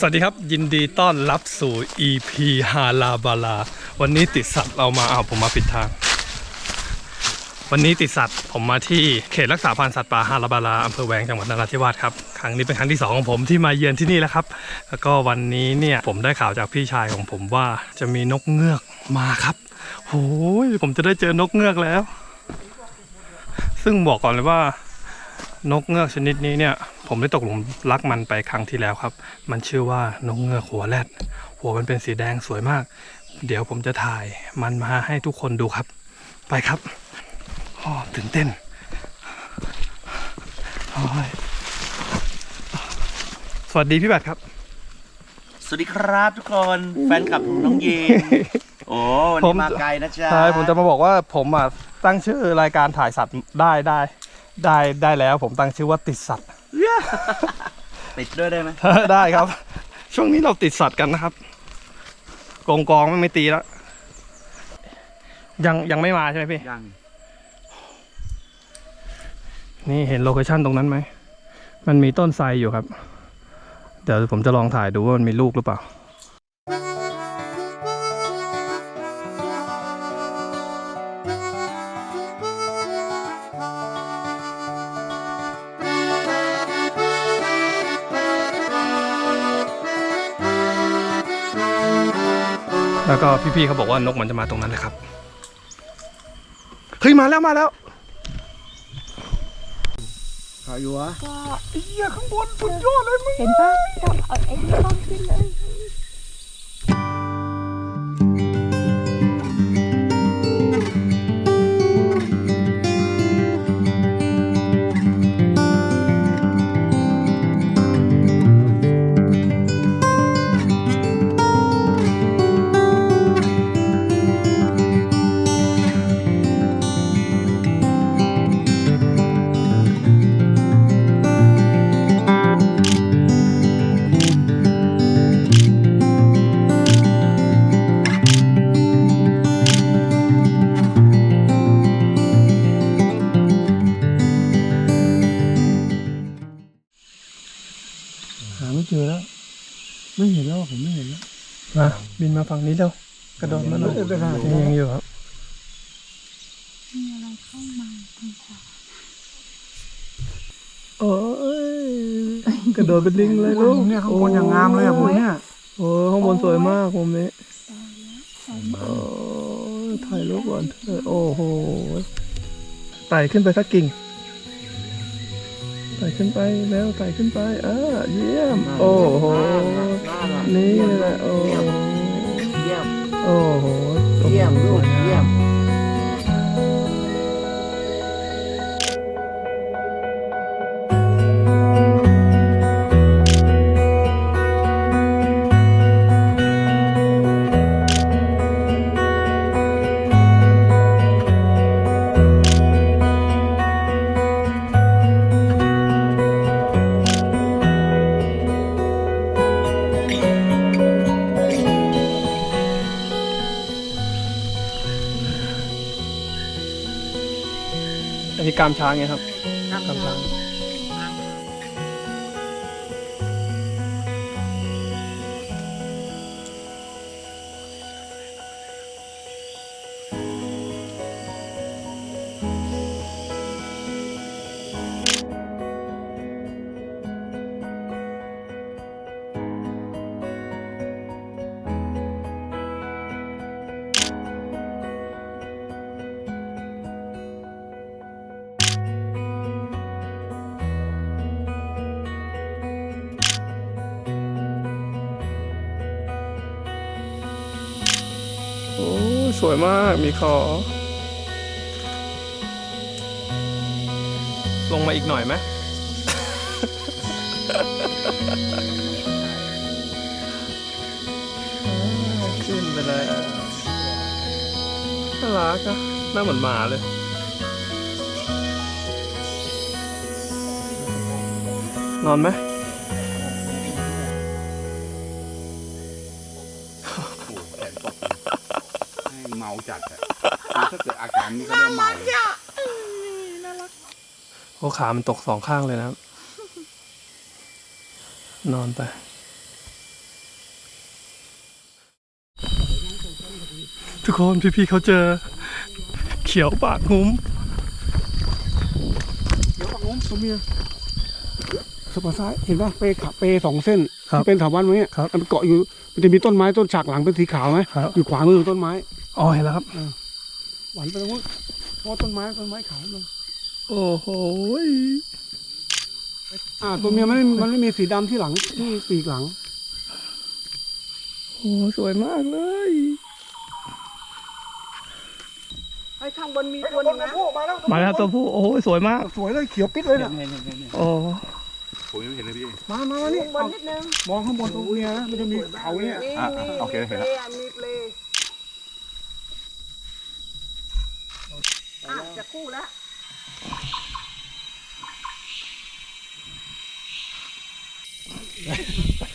สวัสดีครับ ยินดีต้อนรับสู่ EP ฮาลาบาลา วันนี้ติดสัตว์เรามาเอาผมมาปิดทาง วันนี้ติดสัตว์ผมมาที่เขตรักษาพันธุ์สัตว์ป่าฮาลาบาลาอำเภอแวงจังหวัดนราธิวาสครับครั้งนี้เป็นครั้งที่สองของผมที่มาเยือนที่นี่แล้วครับ แล้วก็วันนี้เนี่ยผมได้ข่าวจากพี่ชายของผมว่าจะมีนกเงือกมาครับโอ้ยผมจะได้เจอนกเงือกแล้ว ซึ่งบอกก่อนเลยว่า นกเงือกชนิดนี้เนี่ย ผมได้ตกหลุมรักมันไปครั้งที่แล้วครับ มันชื่อว่านกเงือกหัวแรด หัวมันเป็นสีแดงสวยมาก เดี๋ยวผมจะถ่ายมันมาให้ทุกคนดูครับ ไปครับอ๋อตื่นเต้นโอ้ยสวัสดีพี่บัตรครับ สวัสดีครับทุกคนแฟนคลับของน้องเยนโอ้วันผนี้มมาไกลนะจ๊ะใช่ผมจะมาบอกว่าผมอะตั้งชื่อรายการถ่ายสัตว์ได้ได้ ได้ได้แล้วผมตั้งชื่อว่าติดสัตว์ ติดด้วยได้ไหม ได้ครับ ช่วงนี้เราติดสัตว์กันนะครับกองกองไม่ไม่ตีแล้ว ยังยังไม่มาใช่ไหมพี่ ยัง นี่เห็นโลเคชั่นตรงนั้นไหม มันมีต้นไทรอยู่ครับ เดี๋ยวผมจะลองถ่ายดูว่ามันมีลูกหรือเปล่า แล้วก็พี่ๆเขาบอกว่านกมันจะมาตรงนั้นเลยครับ เฮ้ย มาแล้วมาแล้วขายอยู่วะก็เฮียข้างบนสุดยอดเลยมึง เห็นปะก็เอาไอ้นี่ต้องขึ้นเลย ผมไม่เห็นแล้วมาบินมาฝั่งนี้เร็วกระโดดมาหน่อยเออไปหายังยังอยู่ครับมีอะไรเข้ามาทางขวาโอ้ยกระโดดเป็นลิงเลยลูกเนี่ยข้างบนอย่างงามเลยอะผมเนี่ยโอ้ข้างบนสวยมากมุมนี้ตายแล้วสองโอ้ยถ่ายรูปก่อนเถอะโอ้โหไต่ขึ้นไปสักกิ่ง ไต่ขึ้นไปแล้วไต่ขึ้นไปอ่าเยี่ยม โอ้โห นี่แหละโอ้เยี่ยม โอ้โห เยี่ยมลูกเยี่ยมามช้างไงครับ โอ้สวยมากมีคอ ลงมาอีกหน่อยไหมขึ้นไปเลยน่ารักอะหน้าเหมือนหมาเลยนอนไหม จัดถ้าเกิดอาการนี้เขาเรียกมาโอ้ขามันตกสองข้างเลยนะนอนไป ทุกคนพี่ๆเขาเจอ เขียวปากงุ้มเขียวปากงุ้มตัวเมียสปาซ้ายเห็นป่ะเปขาเปสองเส้นที่เป็นถาวรไว้เนี่ยมันเกาะอยู่มันจะมีต้นไม้ต้นฉากหลังเป็นสีขาวไหมอยู่ขวามือต้นไม้ อ๋อเห็นแล้วครับ หวานไปตรงนู้นเพราะต้นไม้ต้นไม้ขาวมันโอ้โหอ่าตัวเมียมันไม่มันไม่มีสีดำที่หลังที่ปีกหลัง โอ้สวยมากเลยไอ้ข้างบนมีตัวนึงนะมาแล้วมาแล้วตัวผู้โอ้โหสวยมาก สวยเลยเขียวปิดเลยน่ะโอ้ผมยังไม่เห็นเลยพี่ มามามานี่เอามองข้างบนตรงเนี้ยนะมันจะมีเขาเนี่ยอะอะโอเคเห็นแล้ว จะคู่แล้ว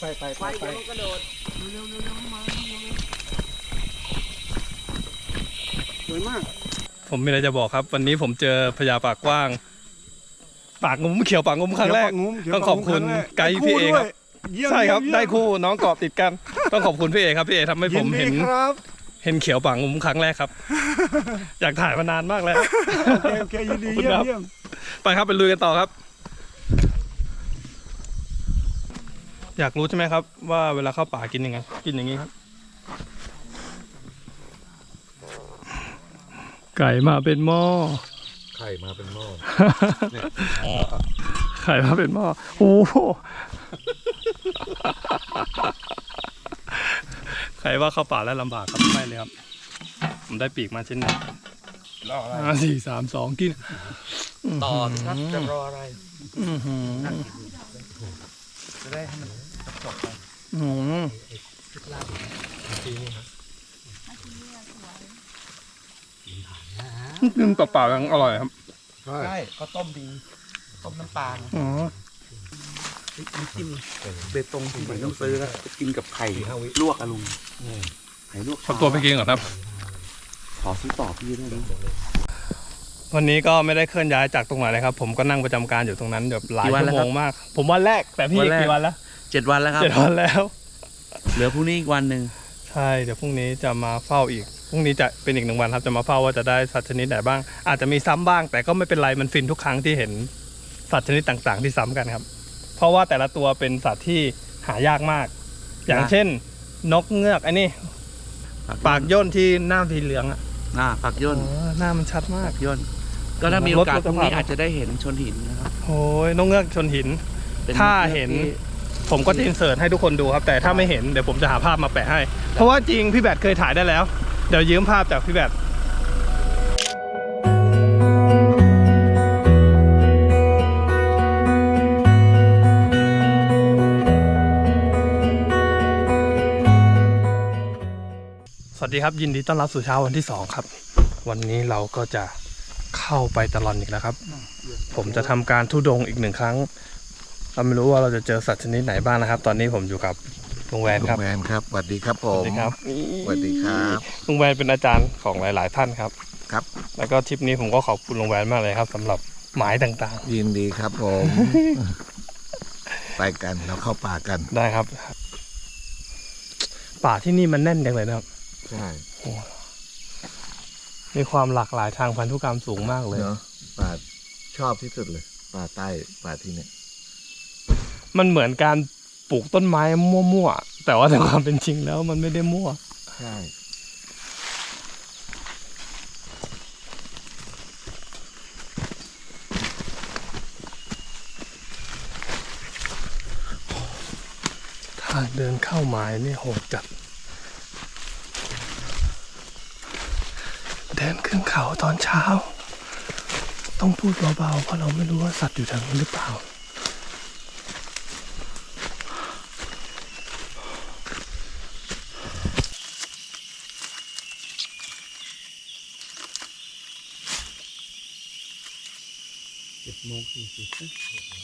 ไปไปไปไปกระโดดเร็วเร็วเร็วมาสวยมาก ผมมีอะไรจะบอกครับ วันนี้ผมเจอพญาปากกว้าง ปากงุ้มเขียวปากงุ้มครั้งแรกต้องขอบคุณไกด์พี่เอครับใช่ครับได้คู่น้องเกาะติดกัน ต้องขอบคุณพี่เอครับ พี่เอทำให้ผมเห็นครับ เห็นเขียวปากงุ้มครั้งแรกครับ อยากถ่ายมานานมากแล้วโอเคโอเคยินดีขอบคุณเยี่ยครัมบเยี่ยมไปครับไปลุยกันต่อครับ อยากรู้ใช่ไหมครับ ว่าเวลาเข้าป่ากินยังไงกินอย่างนี้ครับ ไก่มาเป็นหม้อไข่มาเป็นหม้อไข่มาเป็นหม้อโอ้โห ใครว่าเข้าป่าแล้วลำบากครับไม่เลยครับ ผมได้ปีกมาชิ้นหนึ่งรออะไรห้าสี่สามสองกินต่อสิครับจะรออะไรอื้อหือจะได้ให้มันจบไปอื้อหือกินเปล่าๆยังอร่อยครับใช่ใช่ก็ต้มดี ต้มน้ำปลาไง อ๋อ น้ำจิ้มเบตงที่เหมือนต้องซื้อแล้วจะกินกับไข่ลวกอะลุงไข่ลวกขอตัวไปกินก่อนครับ ขอซื้อต่อพี่ได้ไหมวันนี้ก็ไม่ได้เคลื่อนย้ายจากตรงไหนเลยครับ ผมก็นั่งประจำการอยู่ตรงนั้นแบบหลายชั่วโมงมาก ผมวันแรกแต่พี่กี่วันแล้วเจ็ดวันแล้วครับเจ็ดวันแล้ว เหลือพรุ่งนี้อีกวันหนึ่งใช่เดี๋ยวพรุ่งนี้จะมาเฝ้าอีกพรุ่งนี้จะเป็นอีกหนึ่งวันครับจะมาเฝ้าว่าจะได้สัตว์ชนิดไหนบ้าง อาจจะมีซ้ำบ้าง แต่ก็ไม่เป็นไรมันฟินทุกครั้งที่เห็นสัตว์ชนิดต่างๆ ที่ซ้ำกันครับ เพราะว่าแต่ละตัวเป็นสัตว์ที่หายากมาก อย่างเช่น นกเงือกไอ้นี่ปากย่นที่หน้าสีเหลืองอะอ่าผักย่นอ๋อหน้ามันชัดมากผักย่นก็ถ้ามีโอกาสรถพรถรุ่งนี้จะผ่านอาจจะได้เห็นชนหินนะครับโอ้ยนกเงือกชนหิน ป็ถ้าเห็น ที่ ผมก็จะอินเสิร์ตให้ทุกคนดูครับ แต่ถ้าไม่เห็นเดี๋ยวผมจะหาภาพมาแปะให้ เพราะว่าจริงพี่แบทเคยถ่ายได้แล้ว เดี๋ยวยืมภาพจากพี่แบท ดีครับยินดีต้อนรับสู่เช้าวันที่ 2 ครับ วันนี้เราก็จะเข้าไปตลอดอีกแล้วครับ ผมจะทำการทุดงค์อีกหนึ่งครั้ง เราไม่รู้ว่าเราจะเจอสัตว์ชนิดไหนบ้างนะครับ ตอนนี้ผมอยู่กับลุงแวนลุครับงแมนครับสวัสดีครับผสมวัสดีครับสวัสดีครับลุงแวนเป็นอาจารย์ของหลาย ๆ ท่านครับครับ แล้วก็ทริปนี้ผมก็ขอบคุณลุงแวนมากเลยครับสำหรับหมายต่างยินดีครับผมไปกันเราเข้าป่ากันๆได้ครับ ป่าที่นี่มันแน่นจังเลยนะครับ ใช่มีความหลากหลายทางพันธุกรรมสูงมากเลยเนาะป่าชอบที่สุดเลย ป่าใต้ป่าที่เนี่ย มันเหมือนการปลูกต้นไม้มั่วๆแต่ว่าในความเป็นจริงแล้วมันไม่ได้มั่ว ใช่ทางเดินเข้าไม้นี่โหดจัด ดินขึ้นเขาตอนเช้า ต้องพูดเบาๆเพราะเราไม่รู้ว่าสัตว์อยู่ทางนี้หรือเปล่าเจ็ดโมงสี่สิบ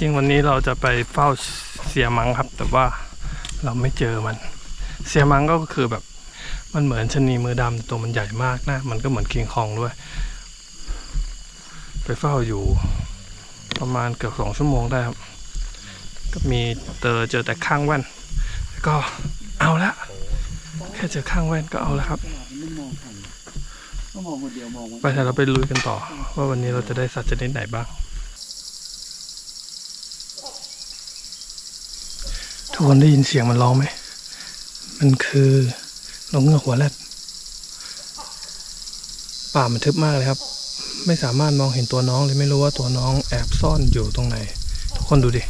ริงๆวันนี้เราจะไปเฝ้าเสียมังครับ แต่ว่าเราไม่เจอมัน เสียมังก็คือแบบมันเหมือนชะนีมือดำตัวมันใหญ่มากนะ มันก็เหมือนคิงคองด้วย ไปเฝ้าอยู่ประมาณเกือบสองชั่วโมงได้ครับ ก็มีเจอเจอแต่ข้างแว่นก็เอาละแค่เจอข้างแว่นก็เอาละครับไม่มองหันก็มองคนเดียวมองไปแต่เราไปลุยกันต่อ ว่าวันนี้เราจะได้สัตว์ชนิดไหนบ้าง ทุกคนได้ยินเสียงมันร้องไหม มันคือนกเงือกหัวแรด ป่ามันทึบมากเลยครับ ไม่สามารถมองเห็นตัวน้องเลยไม่รู้ว่าตัวน้องแอบซ่อนอยู่ตรงไหน ทุกคนดูดิ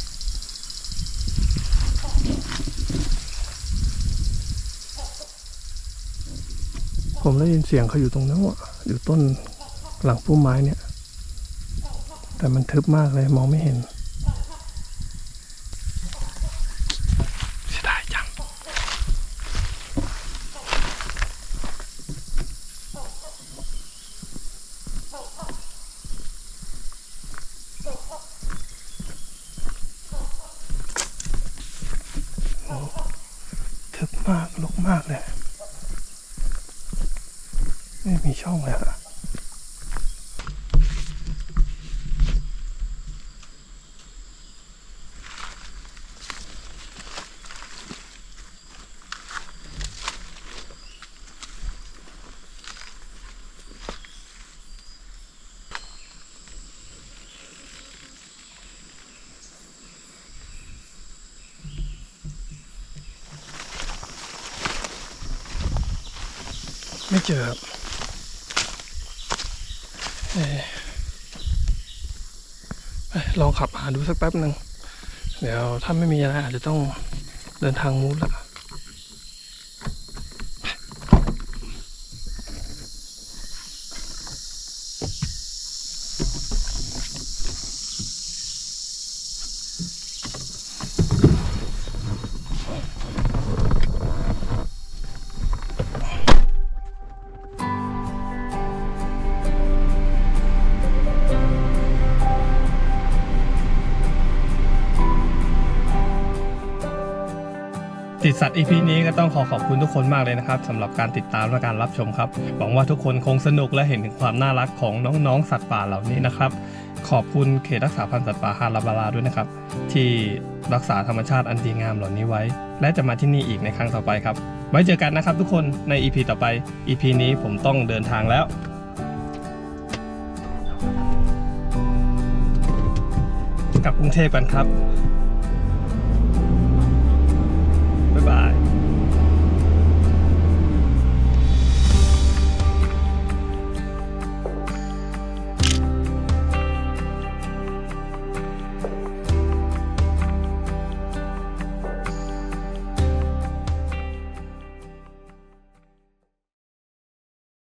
ผมได้ยินเสียงเขาอยู่ตรงนั้นอะอยู่ต้นหลังพุ่มไม้เนี่ย แต่มันทึบมากเลยมองไม่เห็นเสียดายจังโอ้ทึบมากลกมากเลย ไม่มีช่องเลยอะไม่เจอครับ เอ่อไป ลองขับหาดูสักแป๊บหนึ่งเดี๋ยวถ้าไม่มีอะไรอาจจะต้องเดินทางมูดละ ติดสัตว์ EP นี้ก็ต้องขอขอบคุณทุกคนมากเลยนะครับสำหรับการติดตามและการรับชมครับ หวังว่าทุกคนคงสนุกและเห็นถึงความน่ารักของน้องๆสัตว์ป่าเหล่านี้นะครับ ขอบคุณเขตรักษาพันธุ์สัตว์ป่าฮาราบาราด้วยนะครับ ที่รักษาธรรมชาติอันดีงามเหล่านี้ไว้ และจะมาที่นี่อีกในครั้งต่อไปครับ ไว้เจอกันนะครับทุกคนใน EP ต่อไป EP นี้ผมต้องเดินทางแล้วกลับกรุงเทพกันครับ bye